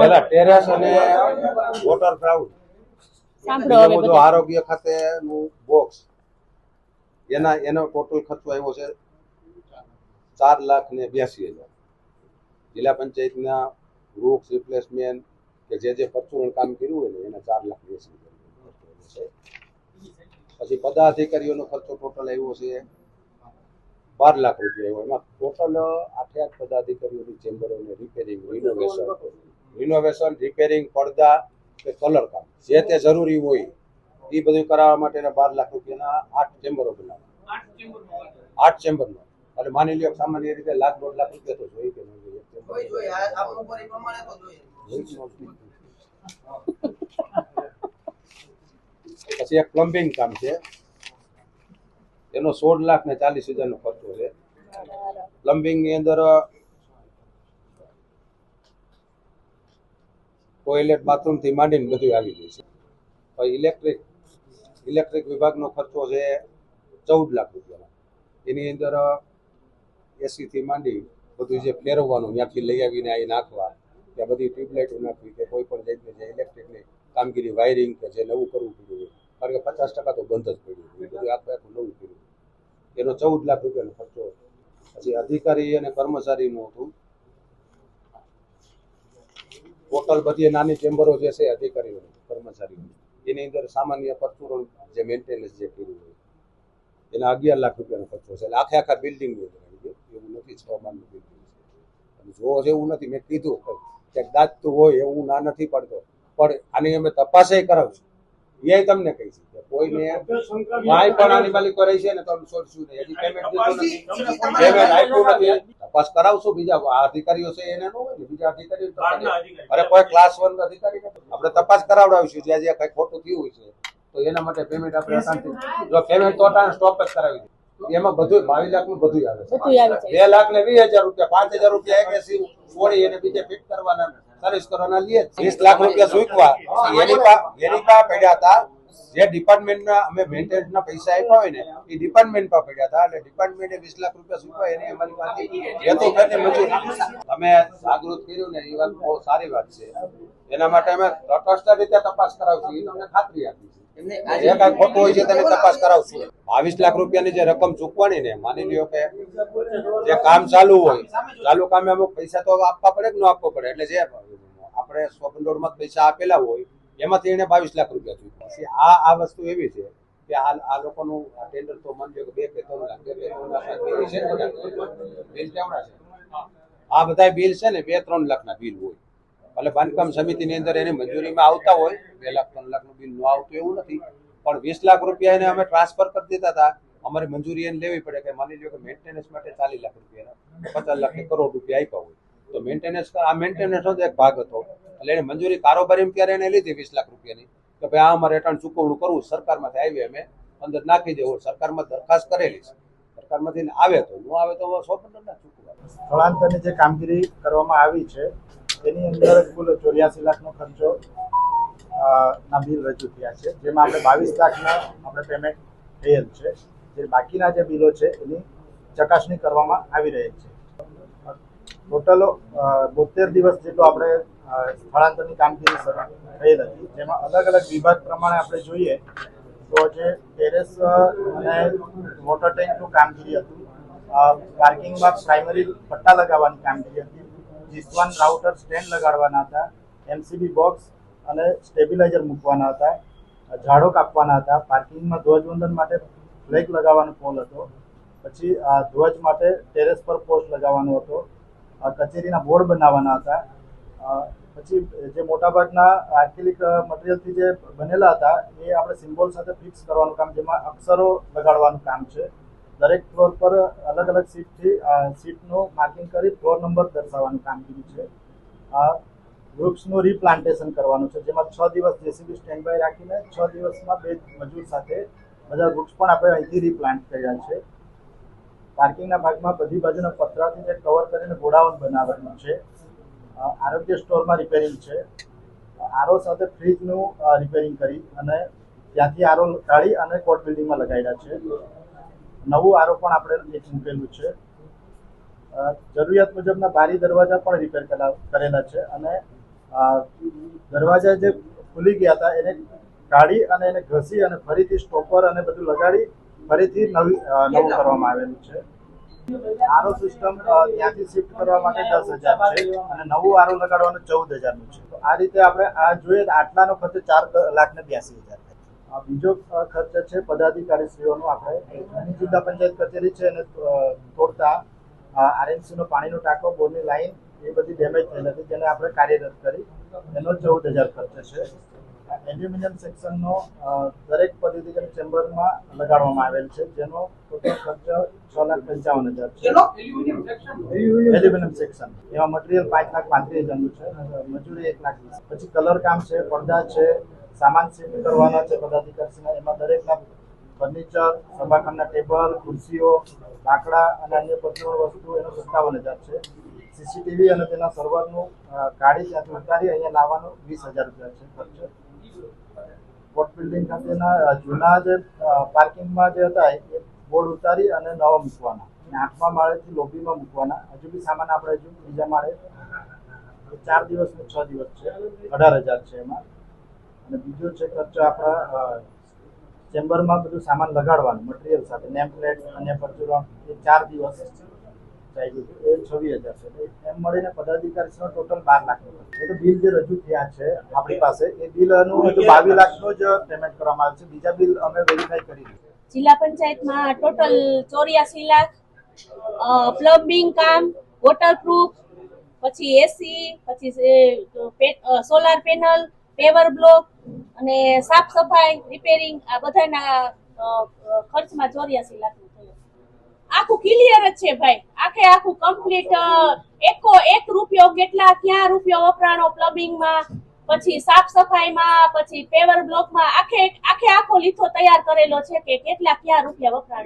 પેલા ટેરેસ અને water crowd સાંભળો હવે બધું બધું. આરોગ્ય ખાતેનું બોક્સ એના એનો ટોટલ ખર્ચો આવ્યો છે ચાર લાખ ને બ્યાસી હજાર. જિલ્લા પંચાયતના વૃક્ષ રિપ્લેસમેન્ટ કે જે જે પરચુરણ કામ કર્યું હોય ને એના ચાર લાખ બ્યાસી હજાર પછી પદાધિકારીઓનો ખર્ચો ટોટલ આવ્યો છે બાર લાખ રૂપિયા આવ્યો. એમાં ટોટલ આઠે આઠ પદાધિકારીઓની ચેમ્બરોને રિપેરિંગ રિનોવેશન રિનોવેશન રિપેરિંગ પડદા કે કલર કામ જે તે જરૂરી હોય એ બધું કરાવવા માટેના બાર લાખ રૂપિયાના આઠ ચેમ્બરો બનાવવા. આઠ ચેમ્બરનો. એટલે માની લ્યો કે સામાન્ય રીતે લાખ દોઢ લાખ રૂપિયા તો જોઈએ કે નહીં જોઈએ. પછી એક પ્લમ્બિંગ કામ છે. એનો સોળ લાખ ને ચાલીસ હજારનો ખર્ચો છે. પ્લમ્બિંગની અંદર ટોયલેટ, બાથરૂમથી માંડીને બધું આવી ગયું છે. ઇલેક્ટ્રિક ઇલેક્ટ્રિક વિભાગનો ખર્ચો છે ચૌદ લાખ રૂપિયાનો. એની અંદર એસીથી માંડી બધું જે ફેરવવાનું ત્યાંથી લઈ આવીને અહીં નાખવા ત્યાં બધી ટ્યુબલાઇટો નાખવી, કે કોઈ પણ જાતની જે ઇલેક્ટ્રિકની કામગીરી, વાયરિંગ કે જે નવું કરવું પડ્યું કારણ કે પચાસ ટકા તો બંધ જ પડ્યું. એ બધું આખું આખું નવું કર્યું. એનો ચૌદ લાખ રૂપિયાનો ખર્ચો. પછી અધિકારી અને કર્મચારીનું હતું ટોટલ બધી નાની ચેમ્બરો જે છે, અધિકારીઓ, કર્મચારીઓ, એની અંદર સામાન્ય પરચુરણ જે મેન્ટેનન્સ જે કર્યું હોય, એના અગિયાર લાખ રૂપિયાનો ખર્ચો છે. એટલે આખે આખા બિલ્ડિંગ એવું નથી, છ માળનું બિલ્ડિંગ છે. જોવો એવું નથી, મેં કીધું કે દાંતતું હોય એવું ના નથી પડતો. પણ આની અમે તપાસે કરાવશું. એ તમને કહી છે કે કોઈને ભાઈ પણ આની માલિક રહી છે ને તો છોડશું નહીં. હજી પેમેન્ટ દીધું નથી. પેમેન્ટ આપ્યું નથી. તપાસ કરાવશું. બીજા અધિકારીઓ છે એને નો હોય ને બીજા અધિકારીઓ અરે કોઈ ક્લાસ વન અધિકારી આપણે તપાસ કરાવડાવીશું. જ્યાં જ્યાં કઈ ખોટું થયું હોય છે તો એના માટે પેમેન્ટ આપણે અશાંતિ જો પેમેન્ટ તો સ્ટોપ જ કરાવી દે. એમાં બધું બાવીસ લાખનું બધું આવે છે. બે લાખ ને વીસ હજાર રૂપિયા પાંચ હજાર રૂપિયા એક એસી છોડી એને બીજે ફિટ કરવાના. સર્વિસ કરવાના લે વીસ લાખ રૂપિયા સુકવા. એની પા એની પા પડ્યા હતા. જે ડિપાર્ટમેન્ટના અમે મેન્ટેનન્સના પૈસા આપ્યા હોય ને એ ડિપાર્ટમેન્ટ પર પડ્યા હતા. એટલે ડિપાર્ટમેન્ટે વીસ લાખ રૂપિયા ચૂકવા એને અમારી પાસે હેતુ ખાતે મજૂર. અમે જાગૃત કર્યું ને એ વાત બહુ સારી વાત છે. એના માટે અમે તટસ્થ રીતે તપાસ કરાવશું. એ તમને ખાતરી આપી છે જે કાંઈ ખોટું હોય છે તેની તપાસ કરાવશું. બાવીસ લાખ રૂપિયાની જે રકમ ચૂકવાની ને માની લ્યો કે જે કામ ચાલુ હોય ચાલુ કામે અમુક પૈસા તો આપવા પડે કે ન આપવો પડે? એટલે જે આપણે સ્વભંડોળમાં પૈસા આપેલા હોય એમાંથી એને બાવીસ લાખ રૂપિયા ચૂકવા આ આ વસ્તુ એવી છે કે આ આ લોકોનું ટેન્ડર તો મન લો કે બે કે ત્રણ લાખ બે ત્રણ લાખ બિલ છે. બિલ કેવડા છે? આ બધા બિલ છે ને બે ત્રણ લાખના બિલ હોય. એટલે બાંધકામ સમિતિની અંદર એની મંજૂરીમાં આવતા હોય બે લાખ ત્રણ લાખનું બિલ ન આવતું એવું નથી. પણ વીસ લાખ રૂપિયા એને અમે ટ્રાન્સફર કરી દેતા હતા. અમારી મંજૂરી એને લેવી પડે કે માની લો કે મેન્ટેનન્સ માટે ચાલીસ લાખ રૂપિયા પચાસ લાખ કરોડ રૂપિયા આપ્યા હોય. તો મેન્ટેનન્સ આ મેન્ટેનન્સનો જ એક ભાગ હતો. એટલે એને મંજૂરી કારોબારી ત્યારે એને લીધી વીસ લાખ રૂપિયાની? કે ભાઈ આ અમારે રિટર્ન ચૂકવણું કરવું સરકારમાંથી આવી અમે, અંદર નાખી દેવું સરકારમાં દરખાસ્ત કરેલી છે. સરકારમાંથી આવે તો, ન આવે તો સો ના ચૂકવા સ્થળાંતરની જે કામગીરી કરવામાં આવી છે, એની અંદર કુલ ચોર્યાસી લાખનો ખર્ચો ના બિલ રજૂ થયા છે. જેમાં આપણે બાવીસ લાખના આપણે પેમેન્ટ થયેલ છે. જે બાકીના જે બિલો છે, એની ચકાસણી કરવામાં આવી રહી છે. ટોટલ બોતેર દિવસ જેટલો આપણે સ્થળાંતરની કામગીરી શરૂ થયેલ હતી. જેમાં અલગ અલગ વિભાગ પ્રમાણે આપણે જોઈએ તો જે ટેરેસ અને વોટર ટેન્કનું કામગીરી હતું. પાર્કિંગમાં પ્રાઇમરી પટ્ટા લગાવવાની કામગીરી હતી. જીસવાન રાઉટર સ્ટેન્ડ લગાડવાના હતા. એમસીબી બોક્સ અને સ્ટેબિલાઇઝર મૂકવાના હતા. ઝાડો કાપવાના હતા. પાર્કિંગમાં ધ્વજવંદન માટે ફ્લેગ લગાવવાનો પોલ હતો. પછી ધ્વજ માટે ટેરેસ પર પોસ્ટ લગાવવાનો હતો. કચેરીના બોર્ડ બનાવવાના હતા. પછી જે મોટાભાગના આર્કેલિક મટીરિયલથી જે બનેલા હતા, એ આપણે સિમ્બોલ સાથે ફિક્સ કરવાનું કામ, જેમાં અક્ષરો લગાડવાનું કામ છે. દરેક ફ્લોર પર અલગ અલગ સીટથી સીટનું માર્કિંગ કરી ફ્લોર નંબર દર્શાવવાનું કામગીરી છે. વૃક્ષનું રીપ્લાન્ટેશન કરવાનું છે, જેમાં છ દિવસ જેસીબી સ્ટેન્ડ બાય રાખીને છ દિવસમાં બે મજૂર સાથે બધા વૃક્ષ પણ આપણે અહીંથી રીપ્લાન્ટ કર્યા છે. પાર્કિંગના ભાગમાં બધી બાજુના પતરાથી જે કવર કરીને ગોડાઉન બનાવવાનું છે. આરોગ્ય સ્ટોરમાં રિપેરિંગ છે. આરો સાથે ફ્રીજનું રિપેરિંગ કરી અને ત્યાંથી આરો કાઢી અને કોર્ટ બિલ્ડિંગમાં લગાવ્યા છે. નવું આરો પણ આપણે એક મૂકેલું છે. જરૂરિયાત મુજબના બારી દરવાજા પણ રિપેર કરેલા છે અને દરવાજા જે ખુલી ગયા હતા એને કાઢી અને એને ઘસી અને ફરીથી સ્ટોપર અને બધું લગાડી ફરીથી નવી નવું કરવામાં આવેલું છે. આરો સિસ્ટમ ત્યાંથી શિફ્ટ કરવા માટે દસ હજાર છે અને નવું આરો લગાડવાનું ચૌદ હજારનું છે. તો આ રીતે આપણે આ જોઈએ આટલાનો ખર્ચ ચાર લાખ ને બ્યાસી હજાર બીજો ખર્ચ છે પદાધિકારીશ્રીઓનો આપણે જૂની જિલ્લા પંચાયત કચેરી છે અને તોડતા આરએમસી નો પાણીનો ટાંકો બોરની લાઈન એ બધી ડેમેજ થઈ હતી જેને આપણે કાર્યરત કરી એનો ચૌદ હજાર ખર્ચ છે. એલ્યુમિનિયમ સેક્શનનો દરેક પદાધિકારી ચેમ્બરમાં લગાડવામાં આવેલ છે જેનો ટોટલ ખર્ચ છ લાખ પંચાવન હજાર છે. એલ્યુમિનિયમ સેક્શન એમાં મટીરિયલ પાંચ લાખ પાંત્રીસ હજારનું છે મજૂરી એક લાખ વીસ. પછી કલર કામ છે પડદા છે સામાન શિફ્ટ કરવાના છે પદાધિકારીના એમાં દરેકના ફર્નિચર સભાખંડના ટેબલ ખુરશીઓ લાકડા અને અન્ય પર્સનલ વસ્તુ એનો સત્તાવન હજાર છે. સીસીટીવી અને તેના સર્વરનું કાઢી ત્યાંથી ઉતારી અહીંયા લાવવાનું વીસ હજાર રૂપિયા છે ખર્ચ. કોર્ટ બિલ્ડિંગ ખાતેના જૂના જે પાર્કિંગમાં જે હતા, એ બોર્ડ ઉતારી અને નવા મૂકવાના. આઠમા માળેથી લોબીમાં મૂકવાના. હજુ બી સામાન આપણે હજુ બીજા માળે ચાર દિવસ ને છ દિવસ છે, અઢાર હજાર છે એમાં. અને બીજો છે ખર્ચો આપણા ચેમ્બરમાં બધું સામાન લગાડવાનું, મટીરિયલ સાથે નેમ પ્લેટ અને પરચુરણ, એ ચાર દિવસ લાખ જિલ્લા પંચાયતમાં ટોટલ ચોર્યાસી લાખ પ્લમ્બિંગ કામ વોટરપ્રૂફ પછી એસી પછી સોલાર પેનલ પેવર બ્લોક અને સાફ સફાઈ રિપેરિંગ આ બધાના ખર્ચમાં ચોર્યાસી થયું આખું ક્લિયર જ છે ભાઈ. આખે આખું કમ્પ્લીટ એકો એક રૂપિયો કેટલા, ક્યાં રૂપિયો વપરાણો પ્લમ્બિંગમાં પછી સાફ સફાઈમાં, પછી પેવર બ્લોકમાં આખે આખે આખો લીથો તૈયાર કરેલો છે કે કેટલા, ક્યાં રૂપિયા વપરાણે